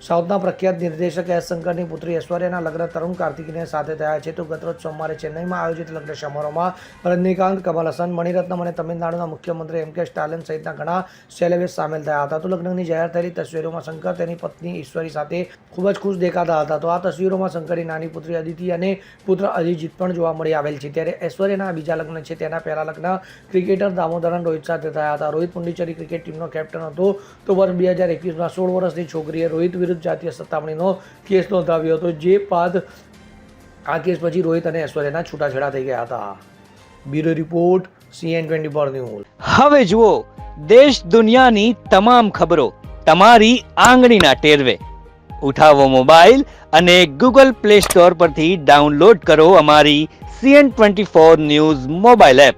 સાઉથના પ્રખ્યાત નિર્દેશક એસ શંકરની પુત્રી ઐશ્વર્યાના લગ્ન તરુણ કાર્તિકીને સાથે થયા છે. તો ગતરોજ સોમવારે ચેન્નઈમાં આયોજિત લગ્ન સમારોહમાં રજનીકાંત, કમલ હસન, મણિરત્નમ અને તમિલનાડુના મુખ્યમંત્રી એમ કે સ્ટાલિન સહિતના ઘણા સેલેબ્સ સામેલ થયા હતા. તો લગ્નની જાહેર થયેલી તસવીરોમાં શંકર તેની પત્ની ઈશ્વરી સાથે ખૂબ જ ખુશ દેખાતા હતા. તો આ તસવીરોમાં શંકરની નાની પુત્રી અદિતિ અને પુત્ર અજિજીત પણ જોવા મળી આવેલ છે. ત્યારે ઐશ્વર્યાના બીજા લગ્ન છે. તેના પહેલા લગ્ન ક્રિકેટર દામોદરન રોહિત સાથે થયા હતા. રોહિત પુંડિચેરી ક્રિકેટ ટીમનો કેપ્ટન હતો. તો વર્ષ બે હજાર એકવીસમાં સોળ વર્ષની છોકરીએ રોહિત વિરુદ્ધ જાતીય સતામણીનો કેસ નોંધાવ્યો હતો. જે બાદ આ કેસ પછી રોહિત અને ઐશ્વર્યાના છૂટાછેડા થઈ ગયા હતા. Bureau report, CN twenty four news. હવે જુઓ, દેશ દુનિયાની તમામ ખબરો તમારી આંગળીના ટેરવે. ઉઠાવો મોબાઈલ અને ગૂગલ પ્લે સ્ટોર પરથી ડાઉનલોડ કરો અમારી CN twenty four news mobile app.